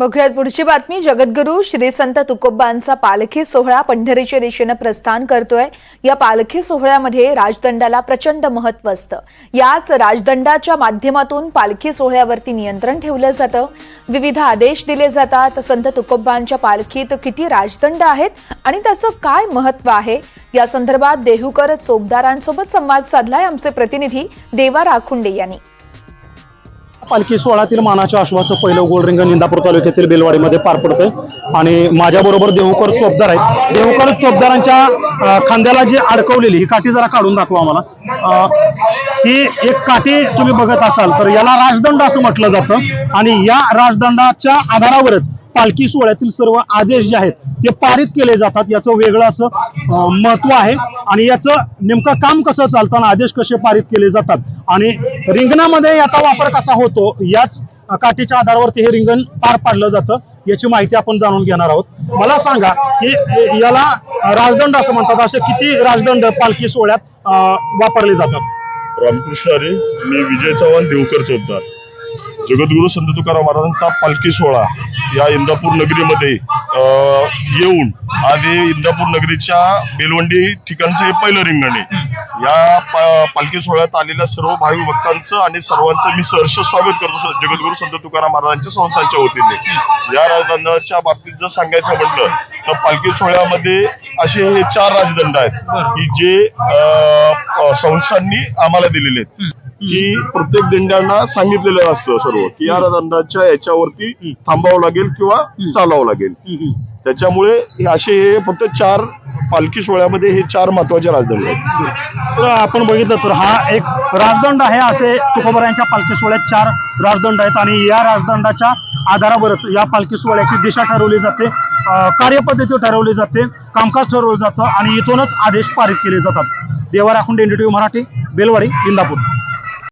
बघूयात पुढची बातमी. जगद्गुरू श्री संत तुकोबांचा पालखी सोहळा पंढरीच्या दिशेनं प्रस्थान करतोय. या पालखी सोहळ्यामध्ये राजदंडाला प्रचंड महत्त्व असतं. याच राजदंडाच्या माध्यमातून पालखी सोहळ्यावरती नियंत्रण ठेवलं जातं. विविध आदेश दिले जातात. संत तुकोबांच्या पालखीत किती राजदंड आहेत आणि त्याचं काय महत्त्व आहे? या संदर्भात देहूकर चोपदारांसोबत संवाद साधलाय आमचे प्रतिनिधी देवा राखुंडे यांनी. पालखी सोहळ्यातील मानाच्या अश्वाचं पहिलं गोलरिंग इंदापूर तालुक्यातील बेलवाडीमध्ये पार पडतंय. आणि माझ्याबरोबर देहूकर चोपदार आहेत. देहूकर चोपदारांच्या खांद्याला जी अडकवलेली ही काठी जरा काढून दाखवा आम्हाला. अं, ही एक काठी तुम्ही बघत असाल तर याला राजदंड असं म्हटलं जातं. आणि या राजदंडाच्या आधारावरच पालखी सोहळ्यातील सर्व आदेश जे आहेत ते पारित केले जातात. याचं वेगळं असं महत्त्व आहे. आणि याचं नेमकं काम कसं चालतं आदेश कसे पारित केले जातात? आणि रिंगणामध्ये याचा वापर कसा होतो? याच काठीच्या आधारावरती हे रिंगण पार पाडलं जातं. याची माहिती आपण जाणून घेणार आहोत. मला सांगा की याला राजदंड असं म्हणतात. असे किती राजदंड पालखी सोहळ्यात वापरले जातात? रामकृष्ण अरे मी विजय चव्हाण देवकर चोपदार जगद्गुरु संत तुकाराम महाराजांचा पालखी सोहळा या इंदापूर नगरीमध्ये अं, येऊन आधी इंदापूर नगरीच्या बेलवंडी ठिकाणचं हे पहिलं रिंगण. आहे या पालखी सोहळ्यात आलेल्या सर्व भाविक भक्तांचं आणि सर्वांचं मी सहर्ष स्वागत करतो जगद्गुरु संत तुकाराम महाराजांच्या संस्थांच्या वतीने. या राजदंडाच्या बाबतीत जर सांगायचं म्हटलं तर पालखी सोहळ्यामध्ये असे हे चार राजदंड आहेत. की जे संस्थांनी आम्हाला दिलेले आहेत. की प्रत्येक दिंड्यांना सांगितलेलं असतं सर्व की या दंडाच्या याच्यावरती थांबावं लागेल किंवा चालावं लागेल. त्याच्यामुळे असे हे फक्त चार पालखी सोहळ्यामध्ये हे चार महत्त्वाचे राजदंड आहेत. तर आपण बघितलं तर हा एक राजदंड आहे असे तुकोबरायांच्या पालखी सोहळ्यात चार राजदंड आहेत आणि या राजदंडाच्या आधारावरच या पालखी सोहळ्याची दिशा ठरवली जाते. कार्यपद्धती ठरवली जाते कामकाज ठरवलं जातं आणि इथूनच आदेश पारित केले जातात. देवा राखुंडे एनडीटीव्ही मराठी बेलवाडी इंदापूर